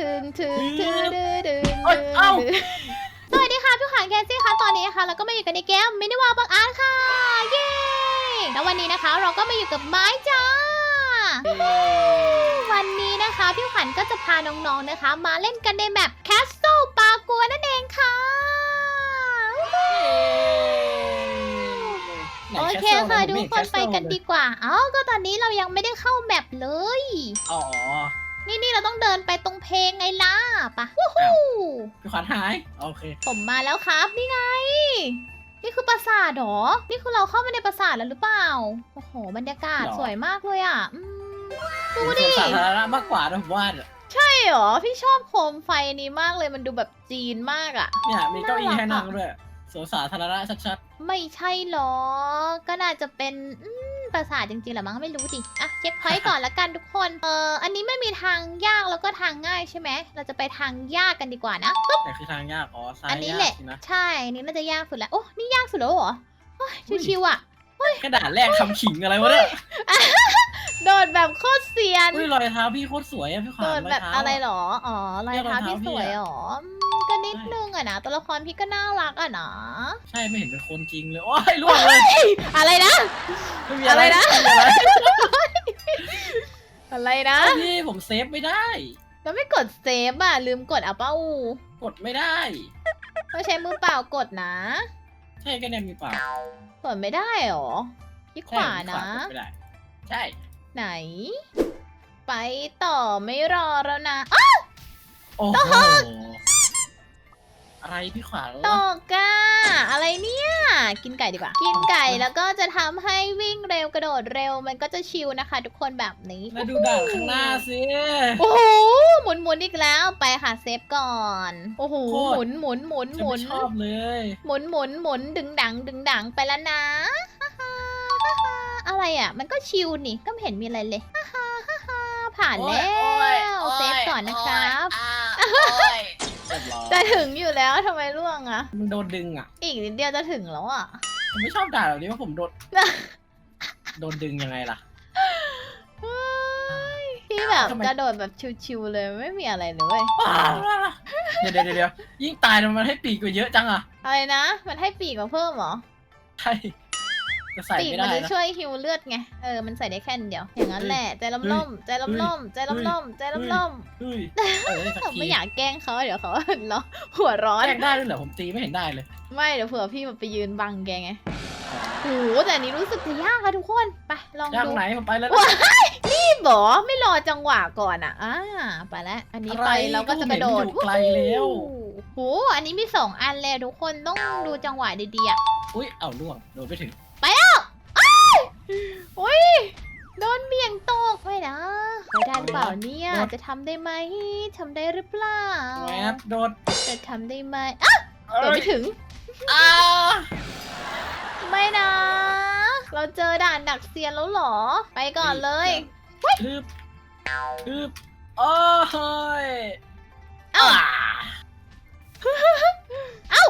ถึงถึงถึงดึงดึงเอ้ยเอ้า สวัสดีค่ะพี่ขานแคนซี่ค่ะตอนนี้นะคะเราก็มาอยู่กันในเกมมินิวาบังอาร์ตค่ะ เย้แล้ววันนี้นะคะเราก็มาอยู่กับไม้จ้า วันนี้นะคะพี่ขวัญก็จะพาน้องๆนะคะ มาเล่นกันในแมป Castle ปากัวนั่นเองค่ะโอเคค่ะทุกคนไปกันดีกว่า เอ้าก็ตอนนี้เรายังไม่ได้เข้าแมปเลย อ๋อ นี่นี่เราต้องเดินไปตรงเพลงไงล่ะปะวู้ฮู้พี่ขวัญหายโอเค ผมมาแล้วครับนี่ไง นี่คือปราสาทเหรอ นี่คือเราเข้ามาในปราสาทแล้วหรือเปล่า โอ้โห บรรยากาศหรอ สวยมากเลยอะอืมดูเป็นดิ สวนสาธารณะมากกว่านะผมว่าเนี่ยใช่เหรอ พี่ชอบโคมไฟนี้มากเลยมันดูแบบจีนมากอะ เนี่ยมีเก้าอี้น่ารักให้นั่งอะด้วยสวนสาธารณะชัดไม่ใช่หรอก็น่าจะเป็นอืม ปราสาทจริงๆแหละมั้งไม่รู้ดิอะเช็คพอยต์ก่อนละกันทุกคน เอออันนี้ไม่มีทางยากแล้วก็ทางง่ายใช่ไหม เราจะไปทางยากกันดีกว่านะๆแต่คือทางยากอ๋อซ้ายอันนี้ยาแหละกสินะใช่อันนี้น่าจะยากสุดแล้ว โอ้ นี่ยากสุดแล้วเหรอโอ้ยชิวๆอะ กระดาษแรกคำขิงอะไรวะเนี่ยโดดแบบโคตรเซียน อุ้ยรอยเท้าพี่โคตรสวยอะพี่ขวัญโดรดอยแบบเท้าอะไรอะหรอ อ๋อรอยเท้าเนี่ยรอยเท้าพี่สวยพี่อะหรออืม ก็นิดนึงอะนะตัวละครพี่ก็น่ารักอะนะใช่ไม่เห็นเป็นคนจริงเลยโอ้ยล่วงเลยอะไรนะไม่มีอะไรอะไรนะไม่มีอะไรอะไรนะพี่ผมเซฟไม่ได้ แล้วไม่กดเซฟอะลืมกดอะเป้ากดไม่ได้ ต้องใช้มือเปล่ากดนะ ใช่ก็เนี่ยมีเปล่ากดไม่ได้หรอพี่ขใช่วาผมนะกดไม่ได้ใช่ไหน ไปต่อไม่รอแล้วนะอ๊ะโอ้โห อะไรพี่ขวัญตอกก้าอะไรเนี่ย กินไก่ดีกว่า กินไก่แล้วก็จะทำให้วิ่งเร็วกระโดดเร็วมันก็จะชิลนะคะ ทุกคนแบบนี้แล้วดูด่านข้างหน้าสิ โอ้โหหมุนหมุนอีกแล้วไปค่ะเซฟก่อน โอ้โหโคหตรมุนหมุนหมุนจะหมุไม่นชอบเลย หมุนหมุนหมุนดึงดัง ดึงดังไปแล้วนะฮ่าฮ่าฮ่าฮ่าอะไรอะ มันก็ชิลนี่ก็ไม่เห็นมีอะไรเลยฮ่าฮ่าฮ่าฮ่าผ่านแล้วเซฟก่อนนะครับเรียบร้อย จะถึงอยู่แล้วทำไมร่วงอะมันโดนดึงอะอีกนิดเดียวจะถึงแล้วอะผมไม่ชอบด่านแบบนี้ว่าผมโดน โดนดึงยังไงล่ะพี่แบบทำไม กระโดดแบบชิวๆเลยไม่มีอะไรเลยเว้ยเดี๋ยวเดี๋ยวเดี๋ยวยิ่งตายมันให้ปีกกว่าเยอะจังอะอะไรนะ มันให้ปีกมาเพิ่มเหรอ ใช่ จะใส่ปีกไม่มันได้จะนะช่วยฮิวเลือดไง เออ มันใส่ได้แค่นิดเดียว อย่างนั้นแหละ ใจล้มล่มๆใจล้มล่มๆใจล้มล่มๆใจล้มล่มเฮ้ยเออสักผมทีไม่อยากแกล้งเขาเดี๋ยวเขา เนาะหัวร้อนแกล้งได้ด้วยเหรอผมตีไม่เห็นได้เลยไม่เดี๋ยวเผื่อพี่มาไปยืนบังแกไงโอ้โหแต่อันนี้รู้สึกจะยากค่ะทุกคน ไปลองยากดูไหนผมไปแล้วว้ายนี่บอไม่รอจังหวะก่อนอะอ่าไปแล้ว อันนี้ไปเราก็จะกระโดดอยู่ไกลแล้ว โอ้โหอันนี้มีสองอันเลยทุกคนต้องดูจังหวะดีๆอะอุ้ยเอาล่วงโดนไปถึงอุ้ นะไปได้หรือเปล่าเนี่ยโดนจะทำได้ไหมทำได้หรือเปล่าแวบโดนจะทำได้ไหมอะโดนเอ้ยไม่ถึงอ้าไม่นะ เราเจอด่านดักเซียนแล้วเหรอ ไปก่อนเลยฮึบฮึบโอ้ยเอ้าอ่าเอ้า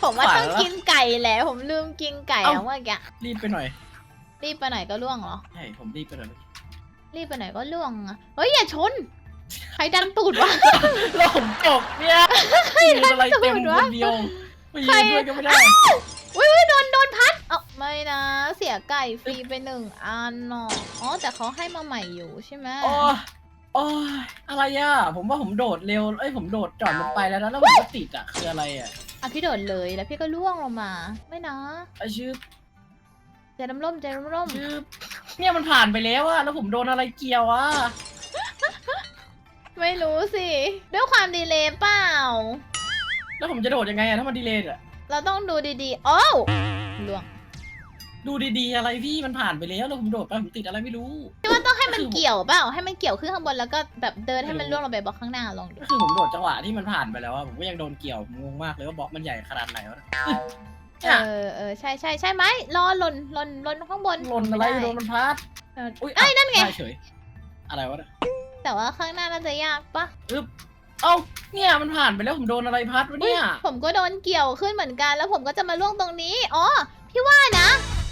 ผมว่าขวาต้องแล้วกินไก่แหละผมลืมกินไก่เอ้าแล้วเมื่อกี้ รีบไปหน่อย รีบไปไหนก็ล่วงเหรอ ใช่ผมรีบไปหน่อยรีบไปไหนก็ล่วงอะเฮ้ยอย่าชน ใครดันตูดวะ แล้วผมตกเนี่ยยืนอะไรเต็มคนเดียวไม่ยืนด้วยก็ไม่ได้ อุ้ยอุ้ยโดนโดนพัด เอ้าไม่นะ เสียไก่ฟรีไปหนึ่งอันเนาะอ๋อแต่เขาให้มาใหม่อยู่ใช่ไหมโอ้ยโอ้ยอะไรอะ ผมว่าผมโดดเร็ว เอ้ยผมโดดจอดลงไปแล้วนะแล้วผมก็ติดอะคืออะไรอะ อะพี่โดดเลยแล้วพี่ก็ล่วงลงมา ไม่นะอาชืบ ใจร่มร่มใจร่มร่มชืบเนี่ยมันผ่านไปแล้วอะแล้วผมโดนอะไรเกี่ยวอะไม่รู้สิ ด้วยความดีเลย์เปล่า แล้วผมจะโดดยังไงอะถ้ามันดีเลย์อะเราต้องดูดีๆ โอ้วล่วงดูดีๆอะไรพี่มันผ่านไปแล้วแล้วผมโดดไปผมติดอะไรไม่รู้ต้องให้มันเกี่ยวเปล่า ให้มันเกี่ยวขึ้นข้างบนแล้วก็แบบเดินให้มันล่วงลงไปบล็อกข้างหน้าลองดู ก็คือผมโดดจังหวะที่มันผ่านไปแล้วอะผมก็ยังโดนเกี่ยวผมงงมากเลยว่าบล็อกมันใหญ่ขนาดไหนวะ เอเนี่ยอเออใช่ใช่ใช่ไหมรอหล่นหล่นหล่นข้างบนหล่นอะไรม่โดนมันพัดเอออุ้ยเอ้ยนั่นไง ด้เฉย อะไรวะเนี่ยแต่ว่าข้างหน้าน่าจะยากปะอึ๊บเอ้าเนี่ยมันผ่านไปแล้วผมโดนอะไรพัดวะเนี่ยผมก็โดนเกี่ยวขึ้นเหมือนกัน แล้วผมก็จะมาล่วงตรงนี้อ๋อพี่ว่านะ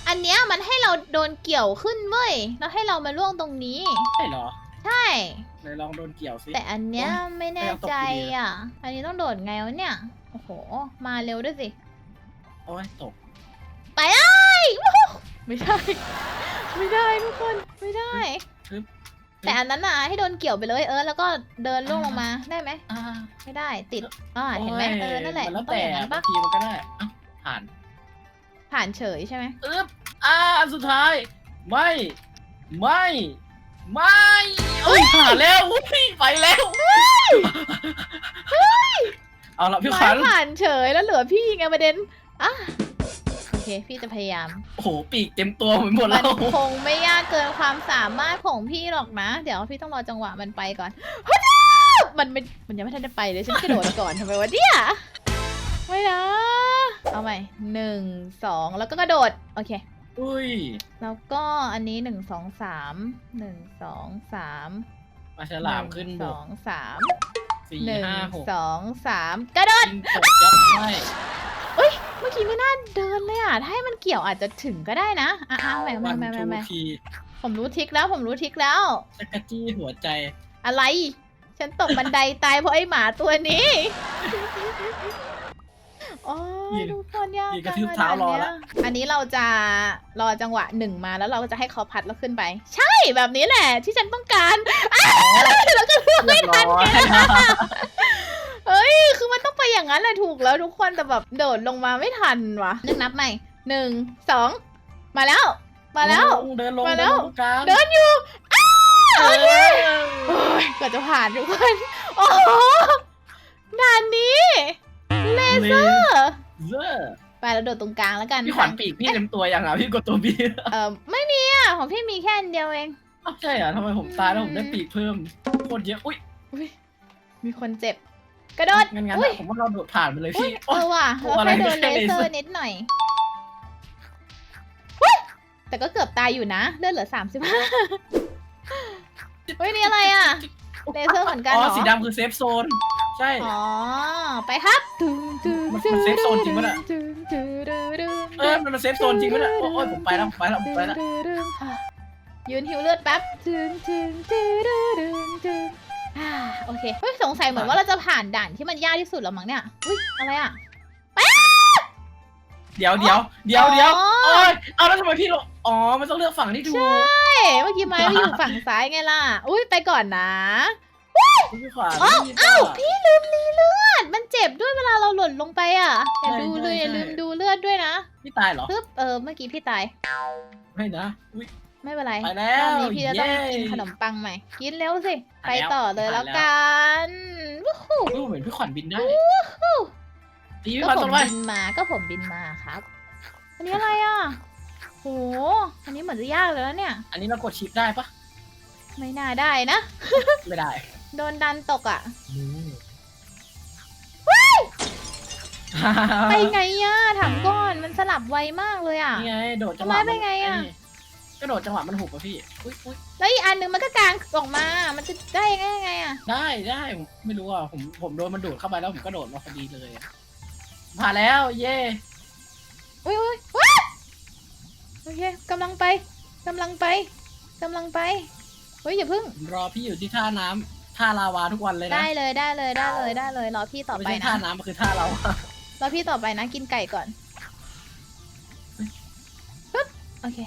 อันเนี้ยมันให้เราโดนเกี่ยวขึ้นเว้ยแล้วให้เรามาล่วงตรงนี้ ใช่เหรอใช่ ไหนลองโดนเกี่ยวสิ แต่อันเนี้ยโอ๊ยไม่แน่ไม่เอาตกใจอยู่ดีอะอะ อันนี้ต้องโดดไงวะเนี่ย โอ้โห มาเร็วด้วยสิโอ้ยตก ไปเอ้ยวู้ฮู้ไม่ได้ ไม่ได้ทุกคน ไม่ได้ ฮึบ แต่อันนั้นน่ะให้โดนเกี่ยวไปเลยเออ แล้วก็เดินล่วงลงมาได้ไหม อ่าไม่ได้ติดอ่าเห็นไหมเออ นั่นแหละมันแล้วต้องแต่อย่างนั้นบาปะงทีมันก็ได้เอ้าผ่านผ่านเฉยใช่ไหม อึ๊บอ่าอันสุดท้าย ไม่ ไม่ ไม่เอ้ยผ่านแล้วอุ้ยไปแล้วเอาละพี่ขไม่วัญ ผ่านเฉยแล้วเหลือพี่ไงประเด็น อะโอเค พี่จะพยายาม โอ้โหปีกเต็มตัวเหมือนหมดมัแล้นวคงไม่ยากเกินความสามารถของพี่หรอกนะ เดี๋ยวพี่ต้องรอจังหวะมันไปก่อนฮึดบมันไม่มันยังไม่ทันได้ไปเลยฉันกระโดดก่อนทำไมวะเนี่ยไม่นะ เอาใหม่หนึ่งสองแล้วก็กระโดด โอเค อุ้ยแล้วก็อันนี้หนึ่งสองสามหนึ่งสองสามมาฉลามขึ้นหบสกองสาม สี่หนึ่งห้าหกสองสามกระโดด ยิงตกยัดไม่เมื่อกี้ไม่น่าเดินเลยอะ ถ้าให้มันเกี่ยวอาจจะถึงก็ได้นะอะอะใหม่ใหม่วันใหม่ใหม่ทูใหม่พีผมรู้ทริกแล้ว ผมรู้ทริกแล้ว จักรจี้หัวใจ อะไร ฉันตกบันไดตายเพราะไอ้หมาตัวนี้โอ้ยยืนทุกคนยากยืนกระจังทืบเท้ารออันละเนี้ยอันนี้เราจะรอจังหวะหนึ่งมาแล้วเราก็จะให้เขาพัดเราขึ้นไป ใช่แบบนี้แหละที่ฉันต้องการอ้าวแล้วก็ไม่ทันแกเอ้ยคือมันต้องไปอย่างนั้นแหละถูกแล้วทุกคนแต่แบบโดดลงมาไม่ทันว่ะนึกนับใหม่หนึ่งสองมาแล้ว มาแล้วเดินลงมาเดินแล้ลวงตรงกลางเดินอยู่อ้าวโอเคเออโอ้ยกว่าจะผ่านทุกคนโอ้โหด่านนี้ เลเซอร์เซอร์ไปแล้วโดดตรงกลางแล้วกันพี่ขวัญปีกพี่เต็มตัวยังอะพี่กดตัวบีเออไม่มีอะของพี่มีแค่อันเดียวเองอ้าวใช่เหรอทำไมผมตายแล้วผมได้ปีกเพิ่มโคตรเยอะอุ้ยอุ้ยมีคนเจ็บ กระโดดงั้นงั้นอุ้ยอะผมว่าเราโดดผ่านไปเลยอุ้ยพี่เออว่ะโอ้เราอะไรแค่โดนแค่เลเลเซเซออร์ร์นิดหน่อยอุ๊ยแต่ก็เกือบตายอยู่นะเลือดเหลือสามสิบห้าเฮ้ยนี่อะไรอะเลเซอร์เหมือนกันอ๋เหรออสีดำคือเซฟโซน ใช่ อ๋อ ไปครับตึงตึงมันมันเซฟโซนจริงปะเนี่ยตึงตึงตึงตึงเออมันเป็นเซฟโซนจริงไหมเนี่ยโอ้ยผมไปแล้วผมไปแล้วผมไปแล้วยืนหิวเลือดแป๊บตึงตึงตึงตึงตึงตึงอ่าโอเคเฮ้ยสงสัยเหมือนว่าเราจะผ่านด่านที่มันยากที่สุดแล้วมั้งเนี่ยอุ้ยอะไรอะ เดี๋ยวเดี๋ยวเดี๋ยวเดี๋ยวอ๋อโอ้ยเอาแล้วทำไมพี่ลงอ๋อมันต้องเลือกฝั่งที่ถูกใช่เมื่อกี้ไม้มันอยู่ฝั่งซ้ายไงล่ะ อุ้ยไปก่อนนะ พี่ขวาอ้าวพี่อ้าวป่ะพี่ลืมรีเลือด มันเจ็บด้วยเวลาเราหล่นลงไปอะอย่าใช่ดูใช่เลยอย่าใช่ลืมดูเลือดด้วยนะพี่ตายเหรอปึ๊บเออเมื่อกี้พี่ตายไม่นะอุ้ย ไม่เป็นไรไปแล้รอบวนี้พี่จะต้องเย้กินขนมปังใหม่กินเร็วสิผ่านไปแล้วต่อเลยผ่านแล้วแล้วกันวู้ฮู้อุ้ยเหมือนพี่ขวัญบินได้ฮู้ตีพี่ก็ขวัญผตรมงไปบินมาก็ผมบินมาครับ อันนี้อะไรอะโห อันนี้เหมือนจะยากเลยแล้วเนี่ย อันนี้เรากดชิปได้ปะไม่น่าได้นะ ไม่ได้ โดนดันตกอะอืมไปไงอะถามก่อนมันสลับไวมากเลยอะ นี่ไงโดดจังหวะทำไมเป็นไงอะ นี่ก็โดดจังหวะมันหุบอะพี่อุ้ยอุ้ยแล้วอีกอันหนึ่งมันก็กางออกมา มันจะได้ยังไงยังไงอะได้ได้ผมไม่รู้อะผมผมโดนมันดูดเข้าไปแล้วผมก็โดดมาพอดีเลยอะผ่านแล้วเย่อุ้ยอุ้ยว้าโอเคกำลังไปกำลังไปกำลังไปเฮ้ยอย่าเพึ่งผมรอพี่อยู่ที่ท่าน้ำ ท่าลาวาทุกวันเลยนะได้เลยได้เลยได้เลยได้เลยรอพี่ต่อไม่ไปใช่นะท่าน้ำมันคือท่าลาวารอพี่ต่อไปนะกินไก่ก่อนปึ๊บโอเค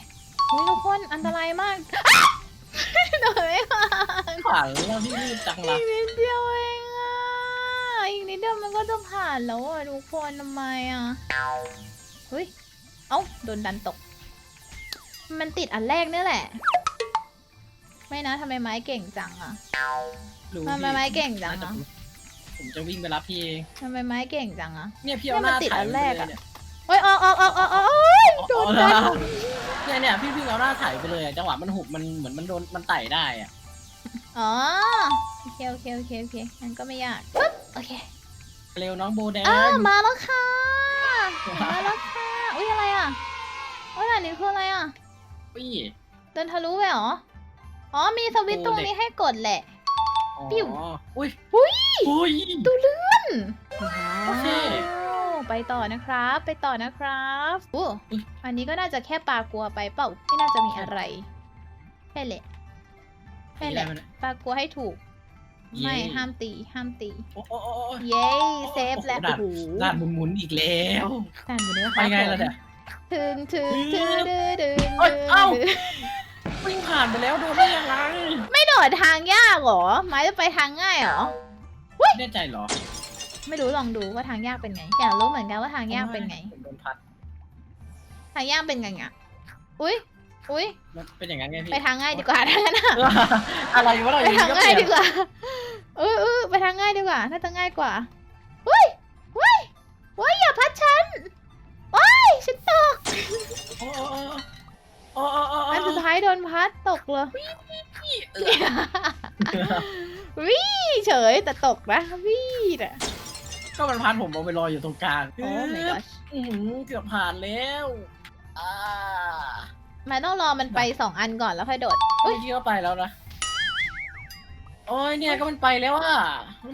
อุ้ยทุกคนอันตรายมากอ๊ะโดนไม่ผ่านผ่านแล้วพี่รีบจังอีละกนิดเดียวเองอะอีกนิดเดียวมันก็จะผ่านแล้วอะทุกคนทำไมอะเฮ้ยเอ้าโดนดันตก มันติดอันแรกเนี่ยแหละ ไม่นะทำไมไม้เก่งจังอะ รู้ทำไมไม้เก่งจังน่าอะ ผมจะวิ่งไปรับพี่เองทำไมไม้เก่งจังอะเนี่ยพี่เอาหน้าเนี่ยมันติดถ่ายอันแรกอะไปเลยเนี่ยเฮ้ยออกออกออกออกออกเอ้ยโดนดันเนี่ยเนี่ยพี่วิ่งเอาหน้าถ่ายไปเลยอะจังหวะมันหุบมันเหมือนมันโดนมันไต่ได้อะอ๋อโอเคโอเคโอเคโอเคงั้นก็ไม่ยากปึ๊บโอเคเร็วน้องโบแดงอ้าวมาแล้วค่ะ มาแล้วค่ะ อุ้ยอะไรอะเอ้ยอันนี้คืออะไรอะพี่ เดินทะลุไปเหรอ อ๋อ มีสวิตช์ตรงนี้ให้กดแหละอ๋อ ปิ้วอุ้ยอุ้ยอุ้ยดูเลื่อนโอเคว้าวไปต่อนะครับ ไปต่อนะครับอู้อุ๊ย อันนี้ก็น่าจะแค่ปลากลัวไปเปล่าไม่น่าจะมีอะไรใช่แหละแค่แหละตีได้ไหมเนี่ยปลากลัวให้ถูกเย้ไม่ห้ามตีห้ามตี โอ้โอ้โอ้โอ้เย้เซฟแล้วโอ้โอ้โหโหด้านหมุนๆอีกแล้วด่านบนเนื้อไปไงล่ะเนี่ย ถึงถึงถึงดึงดึงเอ้ยเอ้า ดึง วิ่งผ่านไปแล้วโดนได้ยังไงไม่โดดทางยากเหรอไม้จะไปทางง่ายเหรอแน่ใจเหรอไม่รู้ลองดูว่าทางยากเป็นไง อยากรู้เหมือนกันว่าทางยากเป็นไง ผมโดนพัดทางยากเป็นไงอะ อุ้ยอุ้ยมันเป็นอย่างนั้นไงพี่ไปทางง่ายดีกว่าถ้างั้นอะอะไรวะเราไปทางง่ายดีกกว่าเออเออไปทางง่ายดีกว่า น่าจะง่ายกว่าอุ้ยอุ้ยอุ้ยอย่าพัดฉันว้ายฉันตกโอ้โอ้โอ้ โอ้โอ้อันสุดท้ายโดนพัดตกเลยเออวิ่เฉยแต่ตกนะวิ่น่ะก็มันพัดผมเอาไปลอยอยู่ตรงกลางโอ้ my gosh อื้อหือเกือบผ่านแล้วอ่ามันต้องรอมันไปสองอันก่อนแล้วค่อยโดด เมื่อกี้ก็ไปแล้วนะโอ้ยเนี่ยก็มันไปแล้วอะ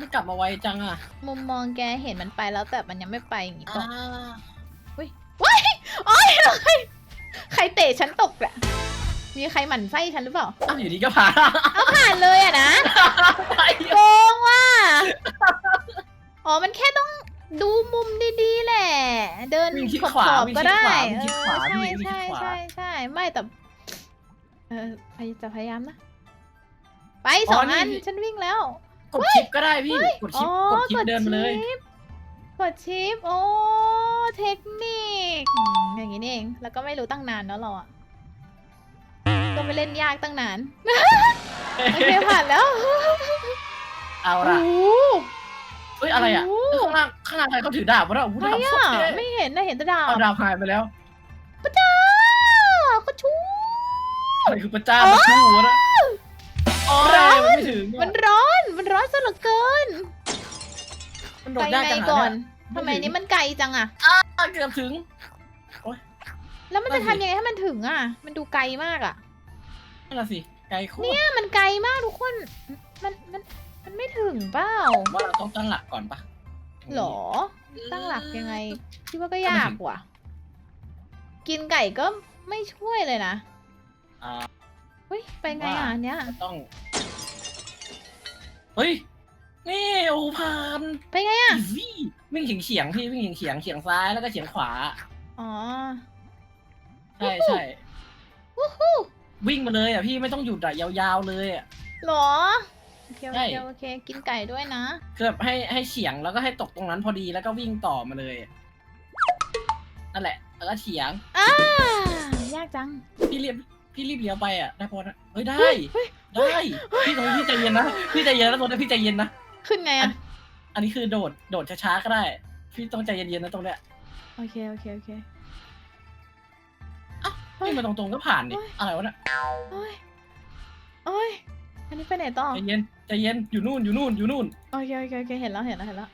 มันกลับมาไวจังอะมุมมองแกเห็นมันไปแล้วแต่มันยังไม่ไปอย่างงี้ตอ่ากโอ้ยโอ้ย ใครเตะฉันตกอะมีใครหมั่นไส้ฉันหรือเปล่า อ้าวอยู่ดีก็ผ่านเอาผ่านเลยอะนะไปโกงว่ะ อ๋อ มันแค่ต้องดูมุมดีๆแหละ เดินวิ่งชิดขอบขวาขอบวิ่งก็ชิดได้ขวาวิ่งชิดขวาเออวิ่งชิดใช่ขวาใช่ใช่ไม่แต่ เออพยจะพยายามนะ ไปสองอันฉันวิ่งแล้ว กดชิปก็ได้พี่ กดชิปอ๋อกดชิปเดินมาเลยชิปกดชิป โอ้ เทคนิคอืมอย่างนี้นี่เอง แล้วก็ไม่รู้ตั้งนานเนาะเราอะก็ไปเล่นยากตั้งนาน โอเคผ่านแล้วเอาโอ้ละโห เฮ้ยอะไรอะโอ้โห ข้างล่างข้างล่างใครเขาถือดาบวะเนี่ยโอ้โหใครดาบโคอะตรเท่ไม่เห็นนะเห็นแต่ดาวเอาดาบหายไปแล้วพระเจ้าก็ชู อะไรคือพระเจ้ามาชูวะนะโอ้ยร้อน มันไม่ถึงมันร้อน มันร้อนซะเหลือเกินมันโดไปดยากไงจังก่อนเย ทำไมนี่มันไกลจังอะอะเกือบถึง แล้วมันนั่จะนสิทำยังไงให้มันถึงอะมันดูไกลมากอะนั่นแหละสิ ไกลโคตรเนี่ยมันไกลมากทุกคน มัน มัน มันไม่ถึงเปล่าว่าเราต้องตั้งหลักก่อนปะหรอ ตั้งหลักยังไง คิดว่าก็ยากว่ะ กินไก่ก็ไม่ช่วยเลยนะอ่าเฮ้ย ไปไงอะอันเนี้ยต้อง เฮ้ย นี่โอ้ผ่านไปไงอะอีซี่วิ่งเฉียงเฉียงๆพี่วิ่งเฉียงเฉียงๆเฉียงซ้ายแล้วก็เฉียงขวา อ๋อ ใช่ใช่วู้ฮู้ วิ่งมาเลยอะพี่ไม่ต้องหยุดอะยาวๆเลยอะ หรอโอเคโอใช่ เคโอเค กินไก่ด้วยนะ คือแบบให้ให้เฉียงแล้วก็ให้ตกตรงนั้นพอดีแล้วก็วิ่งต่อมาเลยอะนั่นแหละ แล้วก็เฉียง อ้ายากจัง พี่รีบพี่รีบเลี้ยวไปอะได้พอนะเฮ้ยได้เฮ้ยเฮ้ยได้ พี่ตรงนี้พี่ใจเย็นนะพี่ใจเย็นนะตรงนี้พี่ใจเย็นนะ ขึ้นไงอะอันนี้คือโดดโดดช้าๆก็ได้ พี่ต้องใจเย็นๆนะตรงเนี้ยโอเคโอเคโอเคนี่มาตรงๆก็ผ่านนี่เฮ้ย อะไรวะเนี่ยโอ้ยโอ้ยอันนี้ไปไหนต่อ ใจเย็นใจเย็นอยู่นู่นอยู่นู่นอยู่นู่นโอเคโอเคโอเคเห็นแล้วเห็นแล้วเห็นแล้ว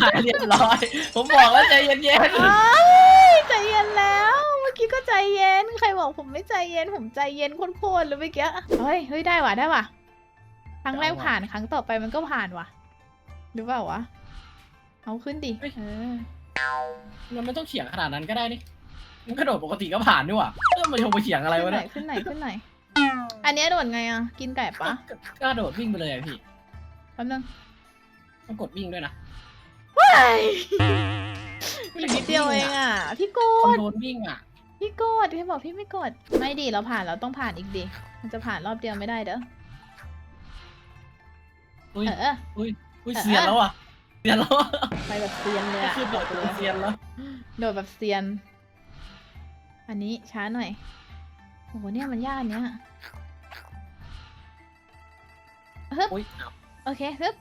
หายเรียบร้อย ผมบอกแล้วใจเย็นโอ้ยใจเย็นแล้ว เมื่อกี้ก็ใจเย็น ใครบอกผมไม่ใจเย็น ผมใจเย็นโคตรๆเลยเมื่อกี้ เฮ้ย เฮ้ย ได้ว่ะ ได้ว่ะ ครั้งแรกผ่านครั้งต่อไปมันก็ผ่านว่ะหรือเปล่าวะ เอาขึ้นดิ เออๆมันไม่ต้องเฉียงขนาดนั้นก็ได้นี่มันกระโดดปกติก็ผ่านด้วยว่ะเริ่มมาชมไปเฉียงอะไรขึ้วะนไหนเนี่ยขึ้นไหนขึ้นไหน อันเนี้ยโดดไงอะ กินไก่ปะก็ก็กระโดดวิ่งไปเลยอะพี่แป๊บนึงต้องกดวิ่งด้วยนะว้ายอีกนิดเดียวเองอะ พี่โกคอนดโทรลวิ่งอะ พี่โกดพี่บอกพี่ไม่กด ไม่ดีเราผ่านเราต้องผ่านอีกดิ มันจะผ่านรอบเดียวไม่ได้เด้อ อุ้ย เออ อุ้ยเออเสียนแล้วอะเสียนแล้วอะไปแบบเซียนเลยก็อะคือโดดเป็นเสียนแล้ว โดดแบบเซียน อันนี้ช้าหน่อย โอ้โหเนี่ยมันยากอันเนี้ยฮึบอุ้ยอ้าว โอเคฮึบ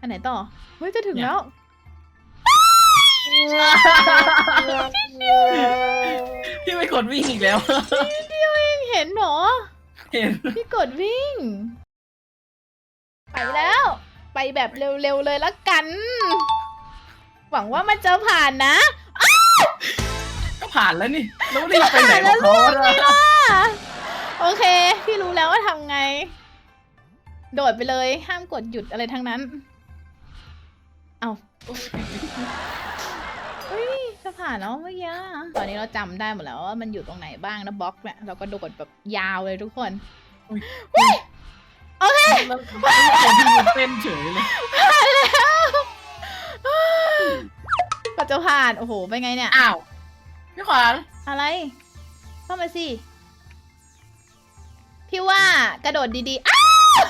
อันไหนต่อ เฮ้ยจะถึงเนี่ย แล้ว พี่ไม่กดวิ่งอีกแล้ว เห็นเหรอ เห็น พี่กดวิ่ง ไปแล้ว ไปแบบเร็วๆเลยละกัน หวังว่ามันจะผ่านนะก็ผ่านแล้วนี่แล้วรีบไปไหนของเขาอะอะโอเค พี่รู้แล้วว่าทำไง โดดไปเลย ห้ามกดหยุดอะไรทั้งนั้น เอาเฮ้ยทจะผ่านแล้วเมื่อกี้ตอนนี้เราจำได้หมดแล้วว่ามันอยู่ตรงไหนบ้างนะบล็อกเนี่ย เราก็โดดแบบยาวเลยทุกคน โอเคแล้วทำไมคนที่มันเต้นเฉยเลยก็จะผ่านโอ้โหเป็นไงเนี่ย อ้าวพี่ขวัญอะไร เข้ามาสิ พี่ว่ากระโดดดีๆ อ้าว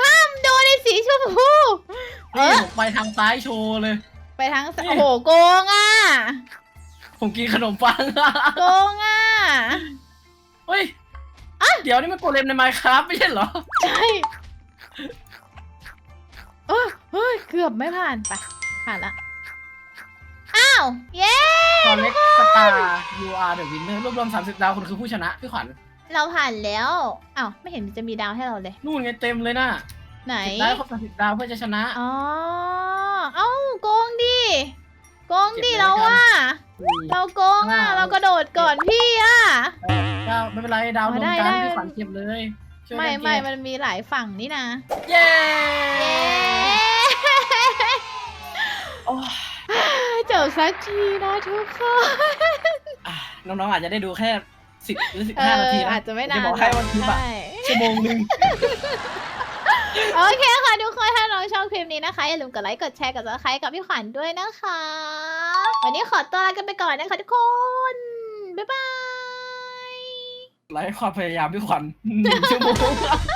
ห้ามโดนในสีชมพูเอนี่อผมไปทางซ้ายโชว์เลย ไปทางสโอ้โหโกงอะ ผมกินขนมปัง โกงอะ เฮ้ย เดี๋ยวนี่มันโกเลมในไมค์ครับไม่ใช่เหรอ ใช่เออเฮ้ยเกือบไม่ผ่านไป ผ่านละ อ้าว เย้ ตอนเล็กสตาร์ you are the winner รวบรวม 30 ดาวคุณคือผู้ชนะพี่ขวัญเราผ่านแล้ว อ้าว ไม่เห็นจะมีดาวให้เราเลย นู่นไงเต็มเลยน่ะไหน ได้ครบ30 ดาวเพื่อจะชนะ อ๋อ เอ้าโกงดิ โกงดิเก็บไว้เราแล้วกันอะ เราโกงอะอ่าเรากระโดดก่อนพี่อะ ดาวไม่เป็นไรดาวรวมได้กันได้พี่ขวัญเก็บเลยช่วยไม่กันไม่เก็บมันมีหลายฝั่งนี่นะเย้เย้โอ้ยจบสักทีนะทุกคน อะน้องๆอาจจะได้ดูแค่10หรือเอ15นาทีอนะอาจจะไม่นานจะบอกให้ว่าคลิปอะใช่ ชั่วโมงหนึง โอเคค่ะทุกคนถ้าน้องชอบคลิปนี้นะคะ อย่าลืมกดไลค์ กดแชร์ กดซับสไครต์กับพี่ขวัญด้วยนะคะ วันนี้ขอตัวลากันไปก่อนนะคะทุกคน บ๊ายบาย ไร้ความพยายามพี่ขวัญหนึ่งชั่วโมง